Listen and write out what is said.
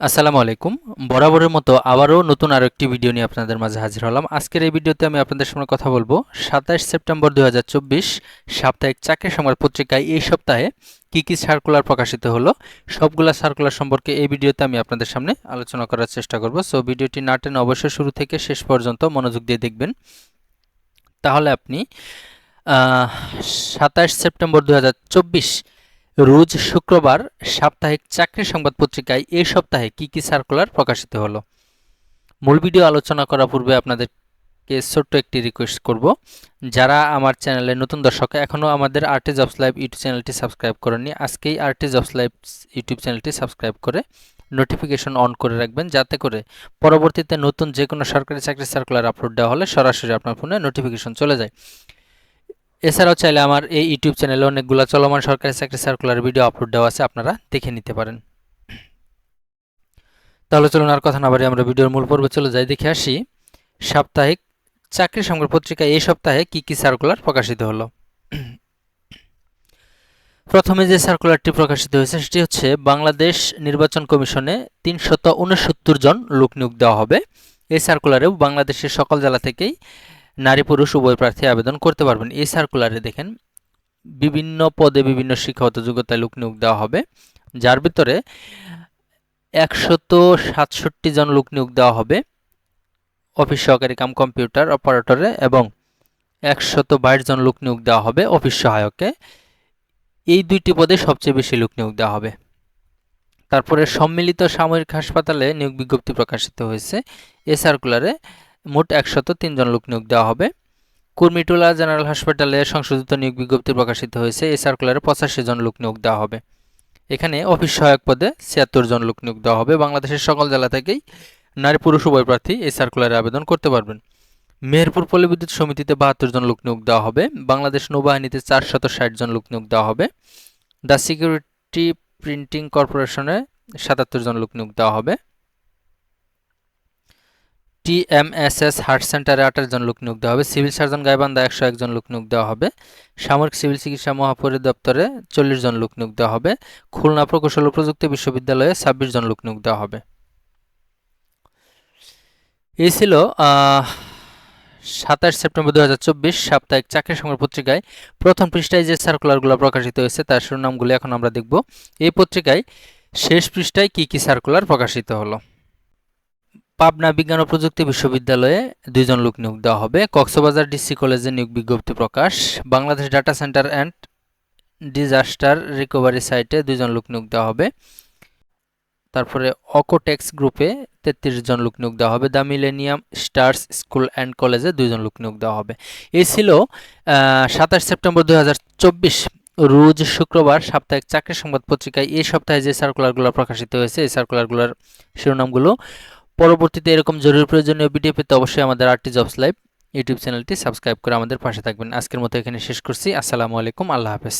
আসসালামু আলাইকুম। বরাবরের মতো আবারও নতুন আরও একটি ভিডিও নিয়ে আপনাদের মাঝে হাজির হলাম। আজকের এই ভিডিওতে আমি আপনাদের সামনে কথা বলব। সাতাশ সেপ্টেম্বর দু হাজার চব্বিশ সাপ্তাহিক চাকরি সংবাদ পত্রিকায় এই সপ্তাহে কি কি সার্কুলার প্রকাশিত হলো, সবগুলা সার্কুলার সম্পর্কে এই ভিডিওতে আমি আপনাদের সামনে আলোচনা করার চেষ্টা করব। সো ভিডিওটি না টেনে অবশ্যই শুরু থেকে শেষ পর্যন্ত মনোযোগ দিয়ে দেখবেন। তাহলে আপনি সাতাশ সেপ্টেম্বর দুই হাজার চব্বিশ রোজ শুক্রবার সাপ্তাহিক চাকরি সংবাদ পত্রিকায় এই সপ্তাহে কি কি সার্কুলার প্রকাশিত হলো? মূল ভিডিও আলোচনা করার পূর্বে আপনাদেরকে ছোট্ট একটি রিকোয়েস্ট করব। যারা আমার চ্যানেলে নতুন দর্শক, এখনও আমাদের আরটি জবস লাইভ ইউটিউব চ্যানেলটি সাবস্ক্রাইব করেননি, আজকেই আরটি জবস লাইভ ইউটিউব চ্যানেলটি সাবস্ক্রাইব করে নোটিফিকেশন অন করে রাখবেন, যাতে করে পরবর্তীতে নতুন যে কোনো সরকারি চাকরি সার্কুলার আপলোড দেওয়া হলে সরাসরি আপনার ফোনে নোটিফিকেশন চলে যায়। এছাড়াও চাইলে আমার এই ইউটিউব চ্যানেলে অনেকগুলো চলমান সরকারি চাকরি সার্কুলার ভিডিও আপলোড দেওয়া আছে, আপনারা দেখে নিতে পারেন। তাহলে চলুন আর কথা না বাড়ি আমরা ভিডিওর মূল পর্বে চলে যাই, দেখে আসি সাপ্তাহিক চাকরি সংগ্রহ পত্রিকা এই সপ্তাহে কি কি সার্কুলার প্রকাশিত হলো। প্রথমে যে সার্কুলারটি প্রকাশিত হয়েছে সেটি হচ্ছে, বাংলাদেশ নির্বাচন কমিশনে তিনশত জন লোক নিয়োগ দেওয়া হবে। এই সার্কুলারেও বাংলাদেশের সকল জেলা থেকেই নারী পুরুষ উভয় প্রার্থী আবেদন করতে পারবেন। এই সার্কুলারে দেখেন, বিভিন্ন পদে বিভিন্ন শিক্ষাগত যোগ্যতায় লোক নিয়োগ দেওয়া হবে, যার ভিতরে একশত সাতষট্টি জন লোক নিয়োগ দেওয়া হবে, অফিস সহকারী কাম কম্পিউটার অপারেটরে এবং একশত বাইশ জন লোক নিয়োগ দেওয়া হবে অফিস সহায়কে। এই দুইটি পদে সবচেয়ে বেশি লোক নিয়োগ দেওয়া হবে। তারপরে সম্মিলিত সামরিক হাসপাতালে নিয়োগ বিজ্ঞপ্তি প্রকাশিত হয়েছে। এ সার্কুলারে মোট একশত তিনজন লোক নিয়োগ দেওয়া হবে। কুর্মিটোলা জেনারেল হাসপাতালে সংশোধিত নিয়োগ বিজ্ঞপ্তি প্রকাশিত হয়েছে। এই সার্কুলারে পঁচাশি জন লোক নিয়োগ দেওয়া হবে। এখানে অফিস সহায়ক পদে ছিয়াত্তর জন লোক নিয়োগ দেওয়া হবে। বাংলাদেশের সকল জেলা থেকেই নারী পুরুষ উভয় প্রার্থী এই সার্কুলারে আবেদন করতে পারবেন। মেহেরপুর পল্লীবিদ্যুৎ সমিতিতে বাহাত্তর জন লোক নিয়োগ দেওয়া হবে। বাংলাদেশ নৌবাহিনীতে চারশত ষাট জন লোক নিয়োগ দেওয়া হবে। দ্য সিকিউরিটি প্রিন্টিং কর্পোরেশনে সাতাত্তর জন লোক নিয়োগ দেওয়া হবে। টিএমএসএস হার্ট সেন্টারে আঠাশ জন লোক নিয়োগ দেওয়া হবে। সিভিল সার্জন গাইবান্ধা একশো একজন লোক নিয়োগ দেওয়া হবে। সামরিক সিভিল চিকিৎসা মহাপরিদপ্তরে চল্লিশ জন লোক নিয়োগ দেওয়া হবে। খুলনা প্রকৌশল ও প্রযুক্তি বিশ্ববিদ্যালয়ে ছাব্বিশ জন লোক নিয়োগ দেওয়া হবে। এই ছিল সাতাশ সেপ্টেম্বর দু হাজার চব্বিশ সাপ্তাহিক চাকরি সংবাদ পত্রিকায় প্রথম পৃষ্ঠায় যে সার্কুলারগুলো প্রকাশিত হয়েছে তার শিরোনামগুলি এখন আমরা দেখব। এই পত্রিকায় শেষ পৃষ্ঠায় কি কি সার্কুলার প্রকাশিত হলো? পাবনা বিজ্ঞান ও প্রযুক্তি বিশ্ববিদ্যালয়ে দুইজন লোক নিয়োগ দেওয়া হবে। কক্সবাজার ডিসি কলেজে নিয়োগ বিজ্ঞপ্তি প্রকাশ। Bangladesh data centre and disaster recovery সাইটে দুইজন লোক নিয়োগ দেওয়া হবে। তারপরে অকোটেক্স গ্রুপে তেত্রিশ জন লোক নিয়োগ দেওয়া হবে। The millennium stars school and কলেজে দুইজন লোক নিয়োগ দেওয়া হবে। এই ছিল সাতাশ সেপ্টেম্বর দুই হাজার চব্বিশ, রোজ শুক্রবার সাপ্তাহিক চাকরি সংবাদ পত্রিকায়। এই সপ্তাহে যে সার্কুলারগুলো প্রকাশিত হয়েছে, এই সার্কুলারগুলোর শিরোনামগুলো পরবর্তীতে এরকম জরুরি প্রয়োজনীয় ভিডিও পেতে অবশ্যই আমাদের R T jobs live YouTube চ্যানেলটি সাবস্ক্রাইব করে আমাদের পাশে থাকবেন। আজকের মতো এখানে শেষ করছি। আসসালামু আলাইকুম। আল্লাহ হাফেজ।